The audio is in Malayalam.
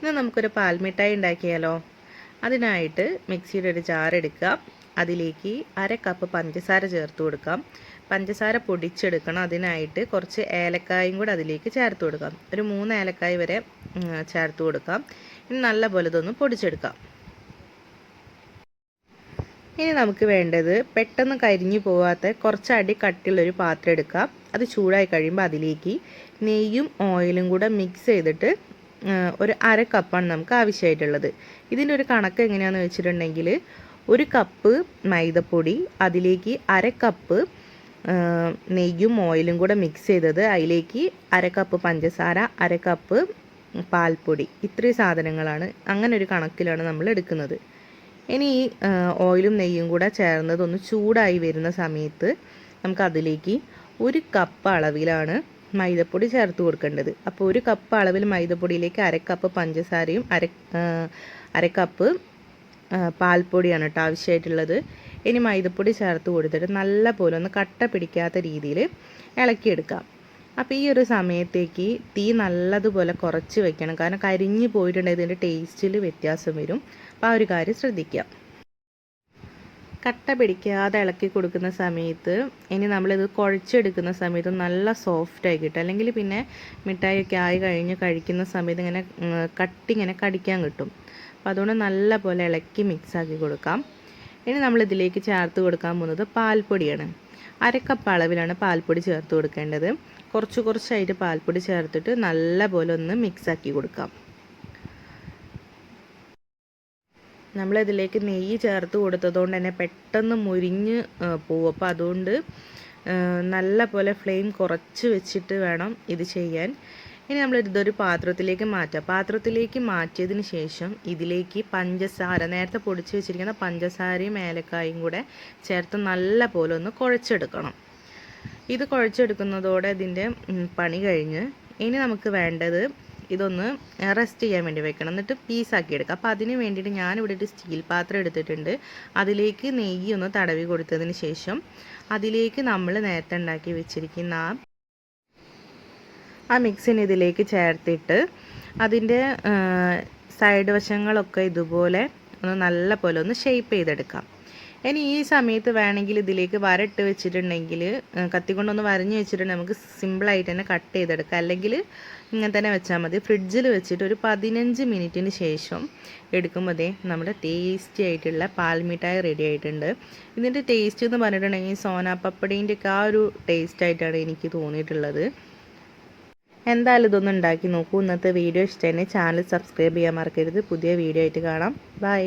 ഇന്ന് നമുക്കൊരു പാൽമിഠായി ഉണ്ടാക്കിയാലോ? അതിനായിട്ട് മിക്സിയുടെ ഒരു ജാർ എടുക്കുക അതിലേക്ക് അര കപ്പ് പഞ്ചസാര ചേർത്ത് കൊടുക്കാം. പഞ്ചസാര പൊടിച്ചെടുക്കണം. അതിനായിട്ട് കുറച്ച് ഏലക്കായും കൂടെ അതിലേക്ക് ചേർത്ത് കൊടുക്കാം. ഒരു മൂന്ന് ഏലക്കായ വരെ ചേർത്ത് കൊടുക്കാം. ഇനി നല്ല പോലെ ഇതൊന്ന് പൊടിച്ചെടുക്കാം. ഇനി നമുക്ക് വേണ്ടത് പെട്ടെന്ന് കരിഞ്ഞു പോവാത്ത കുറച്ച് അടി കട്ടിയുള്ളൊരു പാത്രം എടുക്കാം. അത് ചൂടായി കഴിയുമ്പോൾ അതിലേക്ക് നെയ്യും ഓയിലും കൂടെ മിക്സ് ചെയ്തിട്ട് ഒരു അര കപ്പാണ് നമുക്ക് ആവശ്യമായിട്ടുള്ളത്. ഇതിന്റെ ഒരു കണക്ക് എങ്ങനെയാണെന്ന് വെച്ചിട്ടുണ്ടെങ്കിൽ ഒരു കപ്പ് മൈദപ്പൊടി അതിലേക്ക് അര കപ്പ് നെയ്യും ഓയിലും കൂടെ മിക്സ് ചെയ്തത് അതിലേക്ക് അര കപ്പ് പഞ്ചസാര അര കപ്പ് പാൽപ്പൊടി. ഇത്രയും സാധനങ്ങളാണ്. അങ്ങനെ ഒരു കണക്കിലാണ് നമ്മൾ എടുക്കുന്നത്. ഇനി ഈ ഓയിലും നെയ്യും കൂടെ ചേർന്നതൊന്ന് ചൂടായി വരുന്ന സമയത്ത് നമുക്ക് അതിലേക്ക് ഒരു കപ്പ് അളവിലാണ് മൈദപ്പൊടി ചേർത്ത് കൊടുക്കേണ്ടത്. അപ്പോൾ ഒരു കപ്പ് അളവിൽ മൈദപ്പൊടിയിലേക്ക് അരക്കപ്പ് കപ്പ് പഞ്ചസാരയും അര അരക്കപ്പ് പാൽപ്പൊടിയാണ് കേട്ടോ ആവശ്യമായിട്ടുള്ളത്. ഇനി മൈദപ്പൊടി ചേർത്ത് കൊടുത്തിട്ട് നല്ല പോലെ ഒന്ന് കട്ട പിടിക്കാത്ത രീതിയിൽ ഇളക്കിയെടുക്കാം അപ്പോൾ ഈ ഒരു സമയത്തേക്ക് തീ നല്ലതുപോലെ കുറച്ച് വെക്കണം. കാരണം കരിഞ്ഞു പോയിട്ടുണ്ടെങ്കിൽ ഇതിന്റെ ടേസ്റ്റിൽ വ്യത്യാസം വരും. അപ്പോൾ ആ ഒരു കാര്യം ശ്രദ്ധിക്കുക. കട്ട പിടിക്കാതെ ഇളക്കി കൊടുക്കുന്ന സമയത്ത് ഇനി നമ്മളിത് കുഴച്ചെടുക്കുന്ന സമയത്ത് നല്ല സോഫ്റ്റ് ആയി കിട്ടും. അല്ലെങ്കിൽ പിന്നെ മിഠായിയൊക്കെ ആയി കഴിഞ്ഞ് കഴിക്കുന്ന സമയത്ത് ഇങ്ങനെ കട്ടി ഇങ്ങനെ കടിക്കാൻ കിട്ടും. അപ്പോൾ അതുകൊണ്ട് നല്ല പോലെ ഇളക്കി മിക്സ് ആക്കി കൊടുക്കാം. ഇനി നമ്മളിതിലേക്ക് ചേർത്ത് കൊടുക്കാൻ പോകുന്നത് പാൽപ്പൊടിയാണ്. അരക്കപ്പ് അളവിലാണ് പാൽപ്പൊടി ചേർത്ത് കൊടുക്കേണ്ടത്. കുറച്ച് കുറച്ചായിട്ട് പാൽപ്പൊടി ചേർത്തിട്ട് നല്ല പോലെ ഒന്ന് മിക്സാക്കി കൊടുക്കാം. നമ്മളിതിലേക്ക് നെയ്യ് ചേർത്ത് കൊടുത്തതുകൊണ്ട് തന്നെ പെട്ടെന്ന് മുരിഞ്ഞ് പോവും. അപ്പോൾ അതുകൊണ്ട് നല്ല പോലെ ഫ്ലെയിം കുറച്ച് വെച്ചിട്ട് വേണം ഇത് ചെയ്യാൻ. ഇനി നമ്മൾ ഇതൊരു പാത്രത്തിലേക്ക് മാറ്റാം. പാത്രത്തിലേക്ക് മാറ്റിയതിന് ശേഷം ഇതിലേക്ക് പഞ്ചസാര നേരത്തെ പൊടിച്ച് വെച്ചിരിക്കുന്ന പഞ്ചസാരയും ഏലക്കായും കൂടെ ചേർത്ത് നല്ല പോലെ ഒന്ന് കുഴച്ചെടുക്കണം. ഇത് കുഴച്ചെടുക്കുന്നതോടെ ഇതിന്റെ പണി കഴിഞ്ഞ്. ഇനി നമുക്ക് വേണ്ടത് ഇതൊന്ന് റെസ്റ്റ് ചെയ്യാൻ വേണ്ടി വെക്കണം. എന്നിട്ട് പീസാക്കി എടുക്കുക. അപ്പോൾ അതിന് വേണ്ടിയിട്ട് ഞാനിവിടെ ഒരു സ്റ്റീൽ പാത്രം എടുത്തിട്ടുണ്ട്. അതിലേക്ക് നെയ്യ് ഒന്ന് തടവി കൊടുത്തതിന് ശേഷം അതിലേക്ക് നമ്മൾ നേരത്തെ ഉണ്ടാക്കി വെച്ചിരിക്കുന്ന ആ ആ മിക്സിന് ഇതിലേക്ക് ചേർത്തിട്ട് അതിന്റെ സൈഡ് വശങ്ങളൊക്കെ ഇതുപോലെ ഒന്ന് നല്ല പോലെ ഒന്ന് ഷെയ്പ്പ് ചെയ്തെടുക്കാം. ഇനി ഈ സമയത്ത് വേണമെങ്കിൽ ഇതിലേക്ക് വരട്ട് വെച്ചിട്ടുണ്ടെങ്കിൽ കത്തിക്കൊണ്ടൊന്ന് കത്തി കൊണ്ടൊന്ന് വരഞ്ഞ് വെച്ചിട്ടുണ്ടെങ്കിൽ നമുക്ക് സിമ്പിളായിട്ട് തന്നെ കട്ട് ചെയ്തെടുക്കാം. അല്ലെങ്കിൽ ഇങ്ങനെ തന്നെ വെച്ചാൽ മതി. ഫ്രിഡ്ജിൽ വെച്ചിട്ട് ഒരു പതിനഞ്ച് മിനിറ്റിന് ശേഷം എടുക്കുമ്പോഴേ നമ്മുടെ ടേസ്റ്റി ആയിട്ടുള്ള പാൽമിഠായി റെഡി ആയിട്ടുണ്ട്. ഇതിന്റെ ടേസ്റ്റ് എന്ന് പറഞ്ഞിട്ടുണ്ടെങ്കിൽ സോനാ പപ്പടീന്റെ ഒക്കെ ആ ഒരു ടേസ്റ്റ് ആയിട്ടാണ് എനിക്ക് തോന്നിയിട്ടുള്ളത്. എന്തായാലും ഇതൊന്നും ഉണ്ടാക്കി നോക്കൂ. ഇന്നത്തെ വീഡിയോ ഇഷ്ടമായി ചാനൽ സബ്സ്ക്രൈബ് ചെയ്യാൻ മറക്കരുത്. പുതിയ വീഡിയോ ആയിട്ട് കാണാം. ബൈ